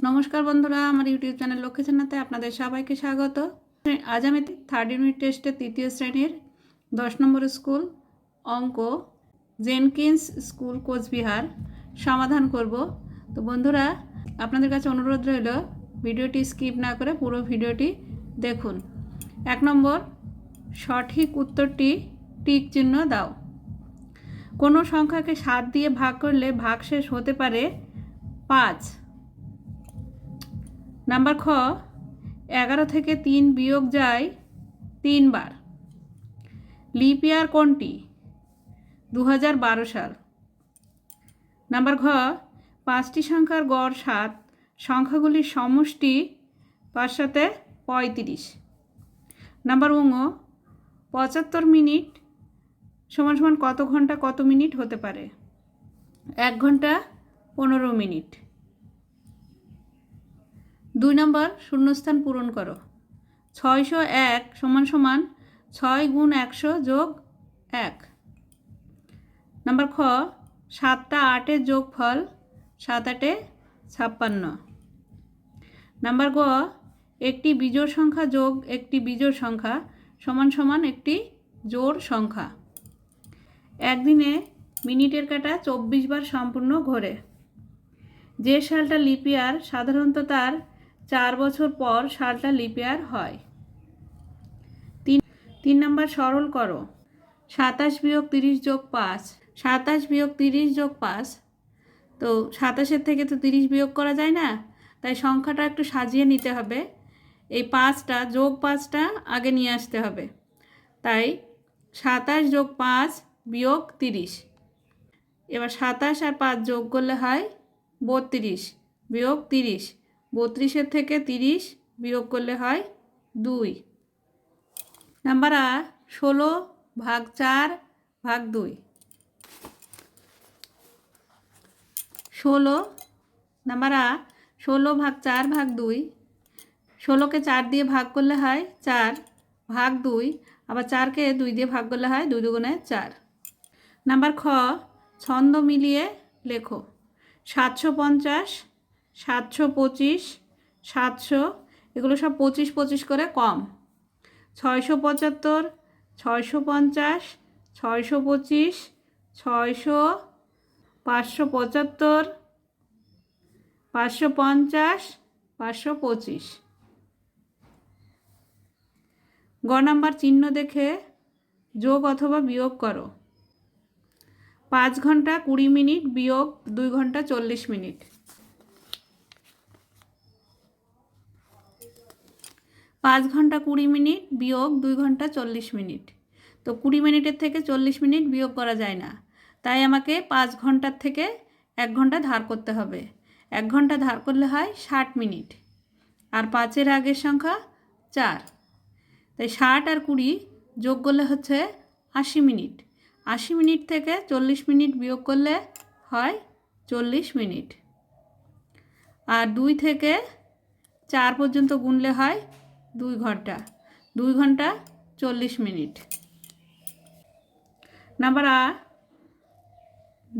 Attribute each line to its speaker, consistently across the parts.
Speaker 1: নমস্কার বন্ধুরা, আমার ইউটিউব চ্যানেল লক্ষ্মী চেনাতে আপনাদের সবাইকে স্বাগত। আজ আমি থার্ড ইউনিট টেস্টের তৃতীয় শ্রেণির দশ নম্বর স্কুল, অঙ্ক, জেনকিন্স স্কুল, কোচবিহার সমাধান করব। তো বন্ধুরা, আপনাদের কাছে অনুরোধ রইল, ভিডিওটি স্কিপ না করে পুরো ভিডিওটি দেখুন। এক নম্বর, সঠিক উত্তরটি টিক চিহ্ন দাও। কোনো সংখ্যাকে সাত দিয়ে ভাগ করলে ভাগশেষ হতে পারে পাঁচ। নাম্বার খ, এগারো থেকে তিন বিয়োগ যায় তিনবার। লিপ ইয়ার কোনটি? দু হাজার বারো সাল। নাম্বার ঘ, পাঁচটি সংখ্যার গড় সাত সংখ্যাগুলির সমষ্টি পাঁচ সাথে পঁয়ত্রিশ। নাম্বার উঙ পঁচাত্তর মিনিট সমান সমান কত ঘণ্টা কত মিনিট হতে পারে? এক ঘণ্টা পনেরো মিনিট। দুই নম্বর, শূন্যস্থান পূরণ করো। ছয়শো এক সমান সমান ছয় গুণ একশো যোগ এক। নাম্বার খ, সাতটা আটের যোগফল সাত আটে ছাপ্পান্ন। নাম্বার গ, একটি বিজোড় সংখ্যা যোগ একটি বিজোড় সংখ্যা সমান সমান একটি জোড় সংখ্যা। একদিনে মিনিটের কাটা চব্বিশ বার সম্পূর্ণ ঘোরে। যে সালটা লিপিয়ার সাধারণত তার চার বছর পর সালটা লিপিয়ার হয়। তিন তিন নম্বর সরল করো। সাতাশ বিয়োগ তিরিশ যোগ পাঁচ। সাতাশ বিয়োগ তিরিশ যোগ পাঁচ। তো সাতাশের থেকে তো তিরিশ বিয়োগ করা যায় না। তাই সংখ্যাটা একটু সাজিয়ে নিতে হবে। এই পাঁচটা, যোগ পাঁচটা আগে নিয়ে আসতে হবে। তাই সাতাশ যোগ পাঁচ বিয়োগ তিরিশ। এবার সাতাশ আর পাঁচ যোগ করলে হয় বত্রিশ, বিয়োগ তিরিশ। বত্রিশের থেকে তিরিশ বিয়োগ করলে হয় দুই। নাম্বার আ, ষোলো ভাগ চার ভাগ দুই। ষোলো, নাম্বার আ, ষোলো ভাগ চার ভাগ দুই। ষোলোকে চার দিয়ে ভাগ করলে হয় চার ভাগ দুই, আবার চারকে দুই দিয়ে ভাগ করলে হয় দুই দুগুণে চার। নাম্বার খ, ছন্দ মিলিয়ে লেখো। সাতশো পঞ্চাশ সাতশো পঁচিশ, সাতশো, এগুলো সব পঁচিশ পঁচিশ করে কম। ছয়শো পঁচাত্তর, ছয়শো পঞ্চাশ, ছয়শো পঁচিশ, ছয়শো, পাঁচশো পঁচাত্তর, পাঁচশো পঞ্চাশ, পাঁচশো পঁচিশ। গ নাম্বার চিহ্ন দেখে যোগ অথবা বিয়োগ করো। পাঁচ ঘণ্টা কুড়ি মিনিট বিয়োগ, দুই ঘণ্টা চল্লিশ মিনিট। পাঁচ ঘণ্টা কুড়ি মিনিট বিয়োগ দুই ঘণ্টা চল্লিশ মিনিট। তো কুড়ি মিনিটের থেকে চল্লিশ মিনিট বিয়োগ করা যায় না। তাই আমাকে পাঁচ ঘণ্টার থেকে এক ঘণ্টা ধার করতে হবে। এক ঘণ্টা ধার করলে হয় ষাট মিনিট। আর পাঁচের আগের সংখ্যা চার। তাই ষাট আর কুড়ি যোগ করলে হচ্ছে আশি মিনিট। আশি মিনিট থেকে চল্লিশ মিনিট বিয়োগ করলে হয় চল্লিশ মিনিট। আর দুই থেকে চার পর্যন্ত গুনলে হয় দুই ঘণ্টা। দুই ঘণ্টা চল্লিশ মিনিট। নাম্বার আ,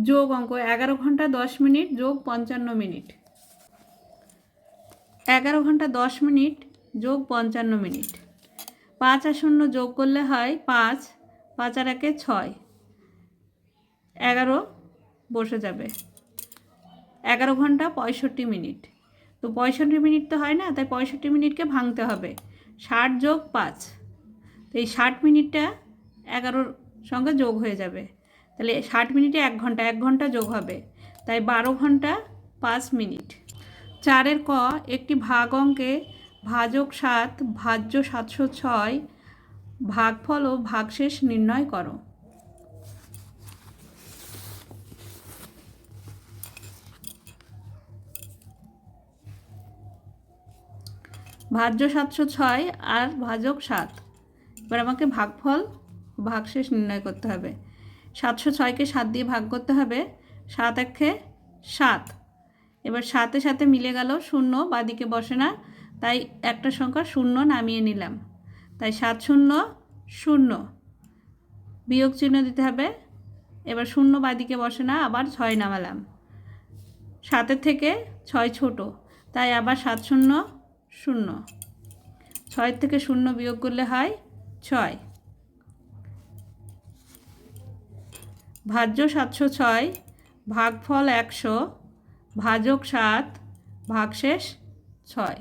Speaker 1: যোগ অঙ্ক, এগারো ঘণ্টা দশ মিনিট, যোগ পঞ্চান্ন মিনিট। এগারো ঘণ্টা দশ মিনিট, যোগ পঞ্চান্ন মিনিট। পাঁচ আর শূন্য যোগ করলে হয় পাঁচ পাঁচ আর একে ছয়। এগারো বসে যাবে। এগারো ঘণ্টা পঁয়ষট্টি মিনিট। তো পঁয়ষট্টি মিনিট তো হয় না, তাই পঁয়ষট্টি মিনিটকে ভাঙতে হবে। ষাট যোগ পাঁচ, তো এই ষাট মিনিটটা এগারোর সঙ্গে যোগ হয়ে যাবে। তাহলে ষাট মিনিটে এক ঘণ্টা এক ঘণ্টা যোগ হবে, তাই বারো ঘণ্টা পাঁচ মিনিট। চারের ক, একটি ভাগ অঙ্কে ভাজক সাত, ভাজ্য সাতশো ছয়, ভাগফল ও ভাগশেষ নির্ণয় করো। ভাজ্য সাতশো ছয় আর ভাজক সাত। এবার আমাকে ভাগফল, ভাগশেষ নির্ণয় করতে হবে। সাতশো ছয়কে সাত দিয়ে ভাগ করতে হবে। সাত একে সাত। এবার সাথে সাথে মিলে গেল শূন্য, বাদিকে বসে না, তাই একটা সংখ্যা শূন্য নামিয়ে নিলাম। তাই সাত শূন্য শূন্য। বিয়োগ চিহ্ন দিতে হবে। এবার শূন্য, বাদিকে বসে না, আবার ছয় নামালাম। সাতের থেকে ছয় ছোট, তাই আবার সাত শূন্য শূন্য। ছয় থেকে শূন্য বিয়োগ করলে হয় ছয়। ভাজ্য সাতশো ছয়, ভাগফল একশো, ভাজক সাত, ভাগশেষ ছয়।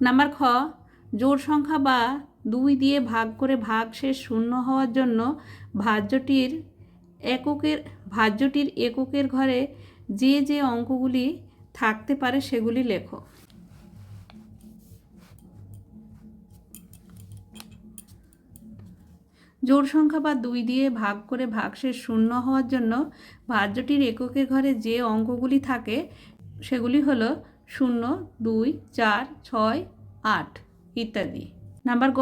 Speaker 1: নাম্বার খ, জোড় সংখ্যা বা দুই দিয়ে ভাগ করে ভাগ শেষ শূন্য হওয়ার জন্য ভাজ্যটির এককের ভাজ্যটির এককের ঘরে যে যে অঙ্কগুলি থাকতে পারে সেগুলি লেখো। জোড় সংখ্যা বা দুই দিয়ে ভাগ করে ভাগশেষ শূন্য হওয়ার জন্য ভাজ্যটির এককের ঘরে যে অঙ্কগুলি থাকে সেগুলি হলো শূন্য, দুই, চার, ছয়, আট ইত্যাদি। নাম্বার গ,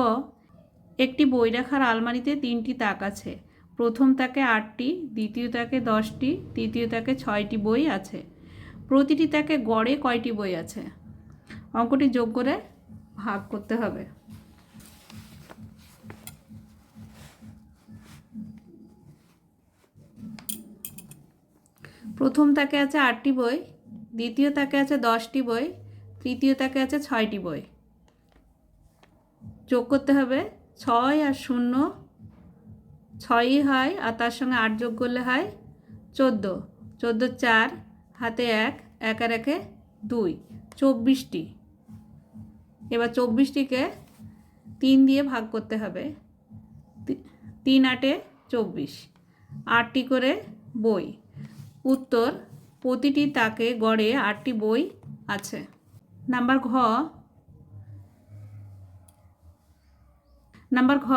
Speaker 1: একটি বই রাখার আলমারিতে তিনটি তাক আছে। প্রথম তাকে আটটি, দ্বিতীয় তাকে দশটি, তৃতীয় তাকে ছয়টি বই আছে। প্রতিটি তাকে গড়ে কয়টি বই আছে? অঙ্কটি যোগ করে ভাগ করতে হবে। প্রথম তাকে আছে আটটি বই, দ্বিতীয় তাকে আছে দশটি বই, তৃতীয় তাকে আছে ছয়টি বই। যোগ করতে হবে ছয় আর শূন্য ছয়ই হয় আর তার সঙ্গে আট যোগ করলে হয় চোদ্দ। চোদ্দ চার, হাতে এক এক আর একে দুই। চব্বিশটি। এবার চব্বিশটিকে তিন দিয়ে ভাগ করতে হবে। তিন আটে চব্বিশ। আটটি করে বই। উত্তর, প্রতিটি তাকে গড়ে আটটি বই আছে। নাম্বার ঘ। নাম্বার ঘ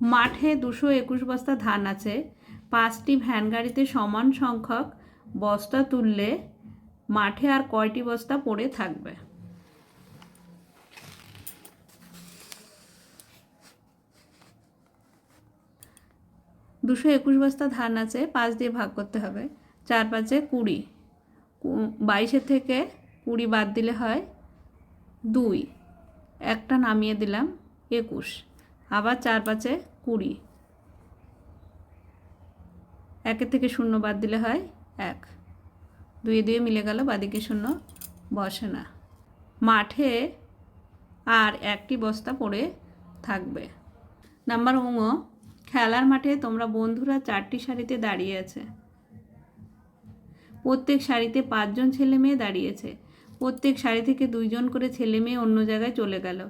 Speaker 1: মাঠে দুশো একুশ বস্তা ধান আছে, পাঁচটি ভ্যান গাড়িতে সমান সংখ্যক বস্তা তুললে মাঠে আর কয়টি বস্তা পড়ে থাকবে? দুশো একুশ বস্তা ধান আছে, পাঁচ দিয়ে ভাগ করতে হবে, চার পাঁচে কুড়ি। বাইশের থেকে কুড়ি বাদ দিলে হয় দুই। একটা নামিয়ে দিলাম, একুশ। আবার চার পাঁচে কুড়ি। একের থেকে শূন্য বাদ দিলে হয় এক। দুয়ে দুয়ে মিলে গেল, বাদিকে শূন্য বসে না। মাঠে আর একটি বস্তা পড়ে থাকবে। নাম্বার উঙ খেলার মাঠে তোমরা বন্ধুরা চারটি সারিতে দাঁড়িয়ে আছে। প্রত্যেক সারিতে পাঁচজন ছেলে মেয়ে দাঁড়িয়েছে। প্রত্যেক সারি থেকে দুইজন করে ছেলে মেয়ে অন্য জায়গায় চলে গেল।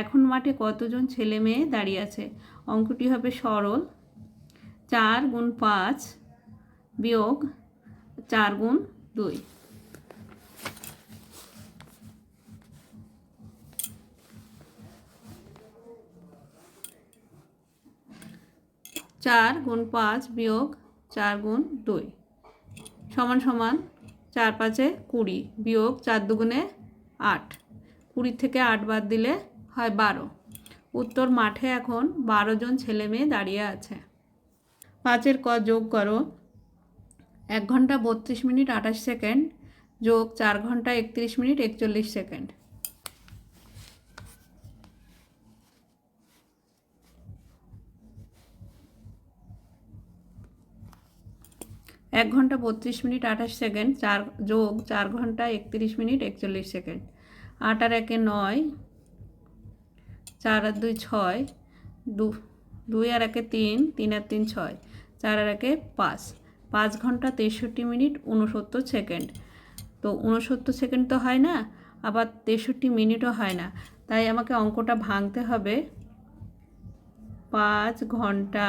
Speaker 1: এখন মাঠে কতজন ছেলে মেয়ে দাঁড়িয়ে আছে? অঙ্কটি হবে সরল। চার গুণ পাঁচ বিয়োগ চার গুণ দুই। চার গুণ পাঁচ বিয়োগ চার গুণ দুই। সমান সমান চার পাঁচে কুড়ি বিয়োগ চার দুগুণে আট। কুড়ি থেকে আট বাদ দিলে হয় বারো। উত্তর মাঠে এখন বারো জন ছেলে মেয়ে দাঁড়িয়ে আছে। পাঁচের ক যোগ করো। এক ঘণ্টা বত্রিশ মিনিট আঠাশ সেকেন্ড যোগ চার ঘণ্টা একত্রিশ মিনিট একচল্লিশ সেকেন্ড। এক ঘণ্টা বত্রিশ মিনিট আঠাশ সেকেন্ড, চার যোগ চার ঘণ্টা একত্রিশ মিনিট একচল্লিশ সেকেন্ড। আট আর একে নয়, চার আর দুই ছয়, দু, দুই আর একে তিন তিন আর তিন ছয়, চার আর একে পাঁচ। পাঁচ ঘণ্টা তেষট্টি মিনিট উনসত্তর সেকেন্ড। তো উনসত্তর সেকেন্ড তো হয় না, আবার তেষট্টি মিনিটও হয় না। তাই আমাকে অঙ্কটা ভাঙতে হবে। পাঁচ ঘণ্টা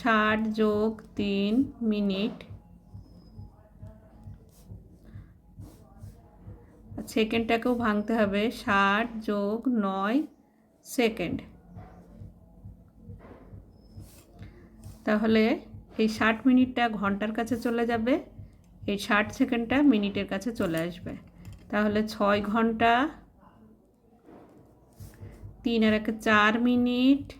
Speaker 1: ষাট যোগ তিন মিনিট। সেকেন্ডটাকেও ভাঙতে হবে। ষাট যোগ নয় সেকেন্ড। তাহলে এই ষাট মিনিটটা ঘণ্টার কাছে চলে যাবে। এই ষাট সেকেন্ডটা মিনিটের কাছে চলে আসবে। তাহলে ছয় ঘণ্টা, তিন আর একে চার মিনিট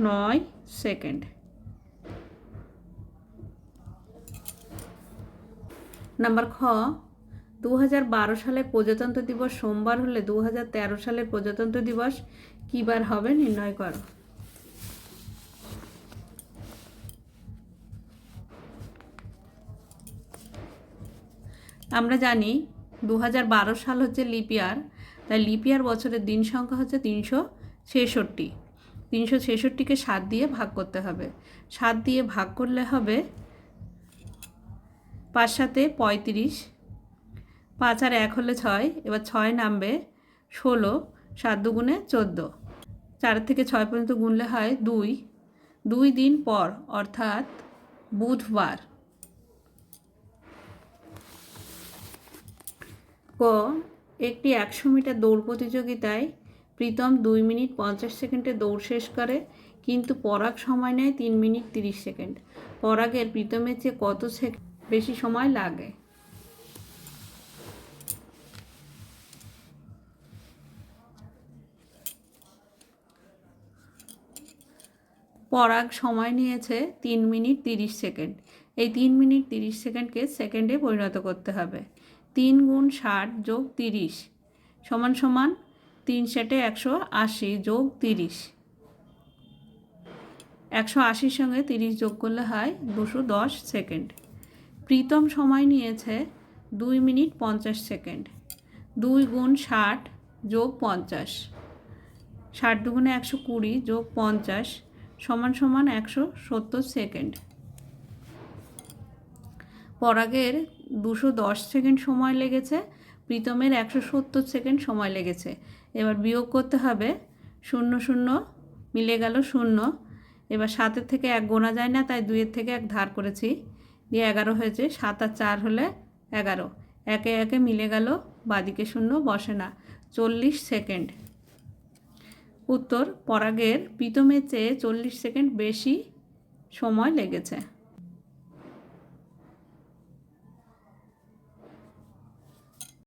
Speaker 1: নয় সেকেন্ড। নাম্বার খ দু সালের প্রজাতন্ত্র দিবস সোমবার হলে দু সালের প্রজাতন্ত্র দিবস কী বার হবে নির্ণয় করো। আমরা জানি দু সাল হচ্ছে লিপিয়ার তাই লিপিয়ার বছরের দিন সংখ্যা হচ্ছে তিনশো ছেষট্টি। তিনশো ছেষট্টিকে সাত দিয়ে ভাগ করতে হবে। সাত দিয়ে ভাগ করলে হবে পাঁচ সাতে পঁয়ত্রিশ। পাঁচ আর এক হলে ছয়, এবার ছয় নামবে ষোলো, সাত দুগুণে চোদ্দ। চার থেকে ছয় পর্যন্ত গুনলে হয় দুই। দুই দিন পর, অর্থাৎ বুধবার। ক, একটি একশো মিটার দৌড় প্রতিযোগিতায় প্রীতম দুই মিনিট পঞ্চাশ সেকেন্ডে দৌড় শেষ করে, কিন্তু পরাগ সময় নেয় তিন মিনিট তিরিশ সেকেন্ড। পরাগের প্রীতমের চেয়ে কত বেশি সময় লাগে? পরাগ সময় নিয়েছে তিন মিনিট তিরিশ সেকেন্ড। এই তিন মিনিট তিরিশ সেকেন্ডকে সেকেন্ডে পরিণত করতে হবে। তিন গুণ ষাট যোগ তিরিশ সমান সমান তিন ষাটে একশো আশি যোগ তিরিশ। একশো আশির সঙ্গে তিরিশ যোগ করলে হয় দুশো দশ সেকেন্ড। প্রীতম সময় নিয়েছে দুই মিনিট পঞ্চাশ সেকেন্ড। দুই গুণ ষাট যোগ পঞ্চাশ। ষাট দুগুণে একশো কুড়ি যোগ পঞ্চাশ সমান সমান একশো সত্তর সেকেন্ড। পরাগের দুশো দশ সেকেন্ড সময় লেগেছে, প্রীতমের একশো সত্তর সেকেন্ড সময় লেগেছে। এবার বিয়োগ করতে হবে। শূন্য শূন্য, মিলে গেল শূন্য। এবার সাতের থেকে এক গোনা যায় না, তাই দুইয়ের থেকে এক ধার করেছি। দিয়ে এগারো হয়েছে, সাত আর চার হলে এগারো। একে একে মিলে গেল, বাদিকে শূন্য, বসে না। চল্লিশ সেকেন্ড। উত্তর, পরাগের প্রীতমের চেয়ে চল্লিশ সেকেন্ড বেশি সময় লেগেছে।